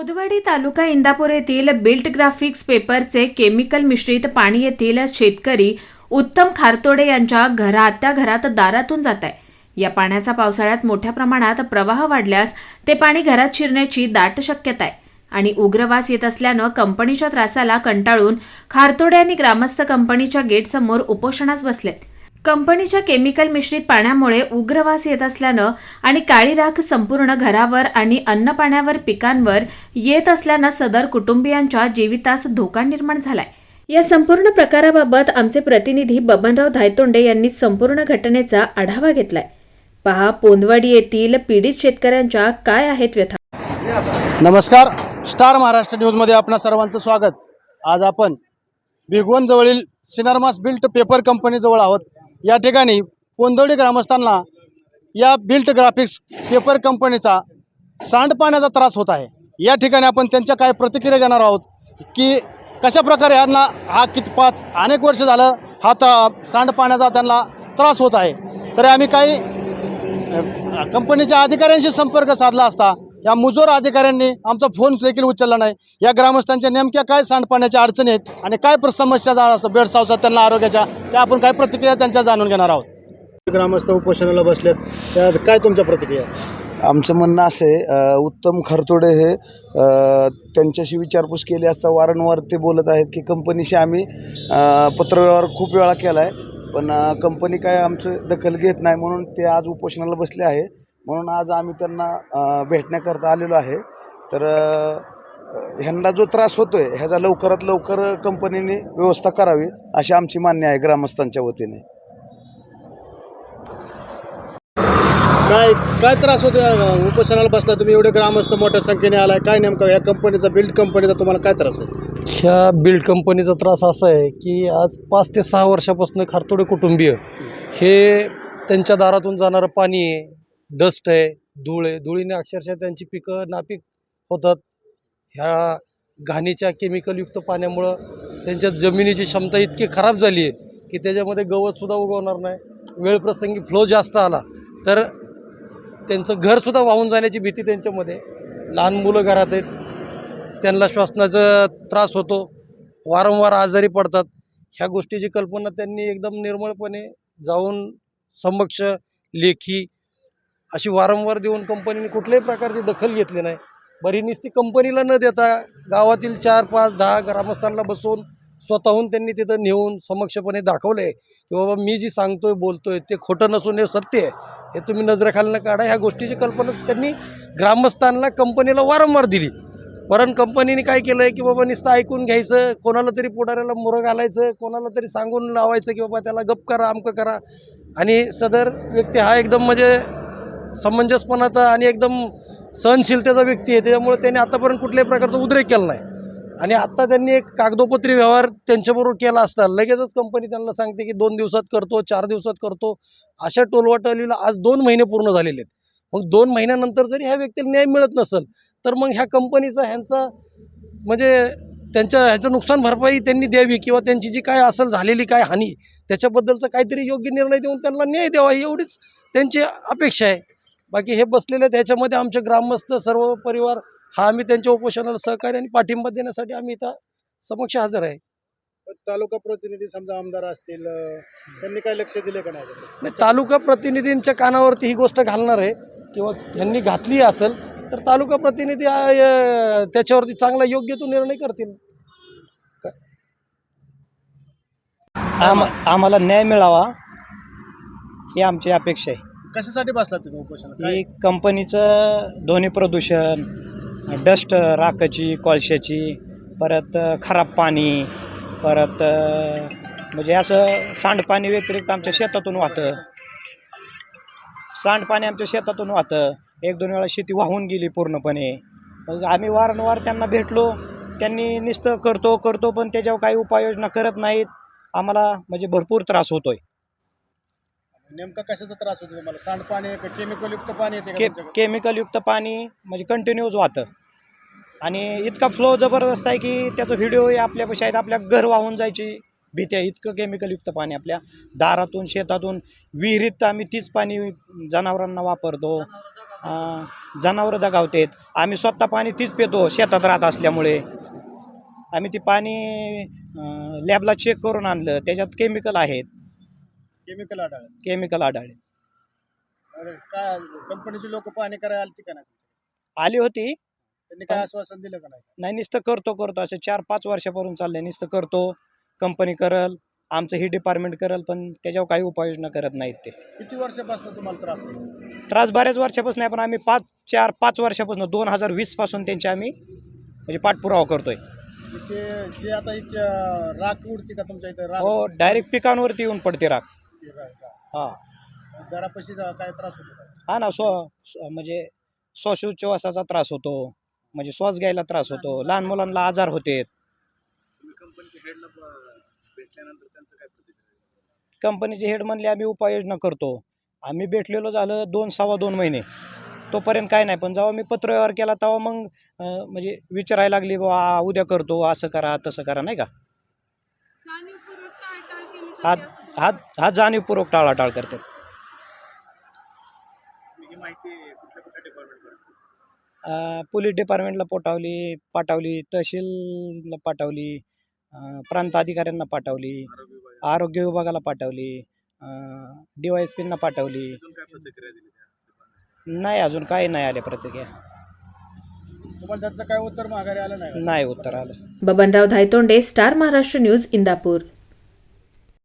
कोदवाडी तालुका इंदापूर येथील built graphics पेपरचे chemical मिश्रित पाणी येथील शेतकरी उत्तम खारतोडे यांच्या घरात घरात दारातून जात आहे. या पाण्याचा पावसाळ्यात मोठ्या प्रमाणात प्रवाह वाढल्यास ते पाणी घरात शिरण्याची दाट शक्यता आहे. आणि उग्रवास येत असल्यानं कंपनीच्या त्रासाला कंटाळून खारतोडे आणि ग्रामस्थ कंपनीच्या गेटसमोर उपोषणास बसलेत. कंपनीच्या केमिकल मिश्रित पाण्यामुळे उग्रवास येत असल्यानं आणि काळी राख संपूर्ण घरावर आणि अन्न पाण्यावर पिकांवर येत असल्यानं सदर कुटुंबियांच्या जीवितास धोका निर्माण झालाय. या संपूर्ण प्रकाराबाबत आमचे प्रतिनिधी बबनराव धायतोंडे यांनी संपूर्ण घटनेचा आढावा घेतलाय. पहा पोंदवाडी येथील पीडित शेतकऱ्यांच्या काय आहेत व्यथा? नमस्कार. स्टार महाराष्ट्र न्यूजमध्ये आपणा सर्वांचं स्वागत. आज आपण भिगवणजवळील सिनरमास बिल्ट पेपर कंपनीजवळ आहोत. या ठिकाणी पोंदवडी ग्रामस्थांना या बिल्ट ग्राफिक्स पेपर कंपनीचा सांडपाण्याचा त्रास होत आहे. या ठिकाणी आपण त्यांच्या काय प्रतिक्रिया घेणार आहोत की कशा प्रकारे यांना हा किती पाच अनेक वर्ष झालं हा त सांडपाण्याचा त्यांना त्रास होत आहे. तरी आम्ही काही कंपनीच्या अधिकाऱ्यांशी संपर्क साधला असता या मुजोर अधिकाऱ्यांनी आमचा फोन देखील उचलला नाही. या ग्रामस्थांच्या नेमक्या काय सांडपाण्याच्या अडचणी आहेत आणि काय प्र- समस्या जा- असं भेडसावतात त्यांना आरोग्याच्या त्या आपण काय प्रतिक्रिया त्यांच्या जाणून घेणार आहोत. ग्रामस्थ उपोषणाला बसलेत. त्यात काय तुमच्या प्रतिक्रिया? आमचं म्हणणं असं आहे उत्तम खरतोडे हे त्यांच्याशी विचारपूस केली असता वारंवार ते बोलत आहेत की कंपनीशी आम्ही पत्रव्यवहार खूप वेळा केला आहे पण कंपनी काय आमचं दखल घेत नाही म्हणून ते आज उपोषणाला बसले आहे. म्हणून आज आम्ही त्यांना भेटण्याकरता आलेलो आहे. तर ह्यांना जो त्रास होतो आहे ह्याचा लवकरात लवकर कंपनीने व्यवस्था करावी अशी आमची मान्य आहे ग्रामस्थांच्या वतीने. काय काय त्रास होतो उपोषणाला बसला तुम्ही एवढे ग्रामस्थ मोठ्या संख्येने आलाय. काय नेमकं या कंपनीचा बिल्ड कंपनीचा तुम्हाला काय त्रास आहे? ह्या बिल्ड कंपनीचा त्रास असा आहे की आज पाच ते सहा वर्षापासून खारतोडे कुटुंबीय. हे त्यांच्या दारातून जाणारं पाणी आहे. डस्ट आहे धूळ आहे. धुळीने अक्षरशः त्यांची पिकं नापीक होतात. ह्या घाणीच्या केमिकलयुक्त पाण्यामुळं त्यांच्या जमिनीची क्षमता इतकी खराब झाली आहे की त्याच्यामध्ये गवतसुद्धा उगवणार नाही. वेळप्रसंगी फ्लो जास्त आला. तर त्यांचं घरसुद्धा वाहून जाण्याची भीती त्यांच्यामध्ये. लहान मुलं घरात आहेत. त्यांना श्वासनाचा त्रास होतो. वारंवार आजारी पडतात. ह्या गोष्टीची कल्पना त्यांनी एकदम निर्मळपणे जाऊन समक्ष लेखी अशी वारंवार देऊन कंपनीने कुठल्याही प्रकारची दखल घेतली नाही. बरी नुसती कंपनीला न देता गावातील चार पाच दहा ग्रामस्थांना बसवून स्वतःहून त्यांनी तिथं नेऊन समक्षपणे दाखवलं आहे की बाबा मी जी सांगतोय बोलतोय ते खोटं नसून हे सत्य आहे. हे तुम्ही नजरेखालनं काढा. ह्या गोष्टीची कल्पना त्यांनी ग्रामस्थांना कंपनीला वारंवार दिली. परंतु कंपनीने काय केलं आहे की बाबा नुसतं ऐकून घ्यायचं कोणाला तरी पुढाऱ्याला मुरं घालायचं कोणाला तरी सांगून लावायचं की बाबा त्याला गप करा अमकं करा. आणि सदर व्यक्ती हा एकदम म्हणजे समंजसपणाचा आणि एकदम सहनशीलतेचा व्यक्ती आहे. त्याच्यामुळे त्यांनी आतापर्यंत कुठल्याही प्रकारचा उद्रेक केला नाही. आणि आत्ता त्यांनी एक कागदोपत्री व्यवहार त्यांच्याबरोबर केला असता लगेचच कंपनी त्यांना सांगते की दोन दिवसात करतो चार दिवसात करतो. अशा टोलवाटोलीला आज दोन महिने पूर्ण झालेले आहेत. मग दोन महिन्यानंतर जरी ह्या व्यक्तीला न्याय मिळत नसेल तर मग ह्या कंपनीचा ह्यांचा म्हणजे त्यांच्या ह्याचं नुकसान भरपाई त्यांनी द्यावी किंवा त्यांची जी काय असेल झालेली काय हानी त्याच्याबद्दलचा काहीतरी योग्य निर्णय देऊन त्यांना न्याय द्यावा ही एवढीच त्यांची अपेक्षा आहे. बाकी हे बसलेले आहेत ह्याच्यामध्ये आमचे ग्रामस्थ सर्व परिवार हा आम्ही त्यांच्या उपोषणाला सहकार्य आणि पाठिंबा देण्यासाठी आम्ही इथं समक्ष हजर आहे. तालुका प्रतिनिधी समजा आमदार असतील त्यांनी काय लक्ष दिले का नाही? नाही तालुका प्रतिनिधींच्या कानावरती ही गोष्ट घालणार आहे. किंवा त्यांनी घातली असेल तर तालुका प्रतिनिधी त्याच्यावरती चांगला योग्य तो निर्णय करतील. आम आम्हाला न्याय मिळावा ही आमची अपेक्षा आहे. कशासाठी बसला तुम्ही उपोषण ही कंपनीचं ध्वनी प्रदूषण डस्ट राखाची कोळशाची परत खराब पाणी परत म्हणजे असं सांडपाणी व्यतिरिक्त आमच्या शेतातून वाहतं. सांडपाणी आमच्या शेतातून वाहतं. एक दोन वेळा शेती वाहून गेली पूर्णपणे. मग आम्ही वारंवार त्यांना भेटलो. त्यांनी नुसतं करतो करतो पण त्याच्यावर काही उपाययोजना करत नाहीत. आम्हाला म्हणजे भरपूर त्रास होतोय. नेमका कशाचा त्रास होतो तुम्हाला? सांडपाणी केमिकल युक्त पाणी येते के का तुमच्याकडे? केमिकलयुक्त पाणी म्हणजे कंटिन्यूज वाहतं. आणि इतका फ्लो जबरदस्त आहे की त्याचा व्हिडिओ आपल्यापाशी आहेत आपल्या घर वाहून जायची भीती आहे. इतकं केमिकलयुक्त पाणी आपल्या दारातून शेतातून विहिरीत आम्ही तीच पाणी जनावरांना वापरतो. जनावरं दगावतात. आम्ही स्वतः पाणी तीच पितो शेतात राहत असल्यामुळे. आम्ही ती पाणी लॅबला चेक करून आणलं. त्याच्यात केमिकल आहेत. केमिकल आढळलं. केमिकल आढळले. अरे काय कंपनीचे लोक पाणी करायला आलती का नाही? आली होती. त्यांनी काय आश्वासन दिलं का नाही? नाही नुसतं करतो करतो. असं चार पाच वर्षापासून चाललंय. नुसतं करतो. कंपनी करल आमचं ही डिपार्टमेंट करल पण त्याच्यावर काही उपाययोजना करत नाहीत ते. किती वर्षापासून तुम्हाला त्रास आहे? त्रास बऱ्याच वर्षापासून आहे पण आम्ही पाच चार पाच वर्षापासून दोन हजार वीसपासून त्यांचे आम्ही म्हणजे पाठपुरावा करतोय. ते जे आता इथे राख उडते का तुमच्या इथे? राख हो डायरेक्ट पिकांवरती येऊन पडते राख. हा. घरापाशी जा- काय त्रास होतो का? हा ना स्व स्व- म्हणजे श्वासोच्छवासाचा त्रास होतो म्हणजे श्वास घ्यायला त्रास होतो लहान मुलांना आजार होते. कंपनीचे हेड म्हणले आम्ही उपाययोजना करतो. आम्ही भेटलेलो झालं दोन सव्वा दोन महिने. तोपर्यंत काय नाही पण जेव्हा मी पत्रव्यवहार केला तेव्हा मग अं, म्हणजे विचारायला लागली बाबा उद्या करतो असं करा तसं करा नाही का? हा हा हा जाणीवपूर्वक टाळाटाळ करतात. पोलीस डिपार्टमेंटला पोटावली पाठवली तहसीलला पाठवली प्रांत अधिकाऱ्यांना पाठवली आरोग्य विभागाला. पाठवली डी वाय एस पींना पाठवली नाही अजून काही नाही आले प्रतिक्रिया. काय उत्तर माघारी आलं? नाही उत्तर आलं. Babanrao Dhaytonde star Maharashtra news Indapur.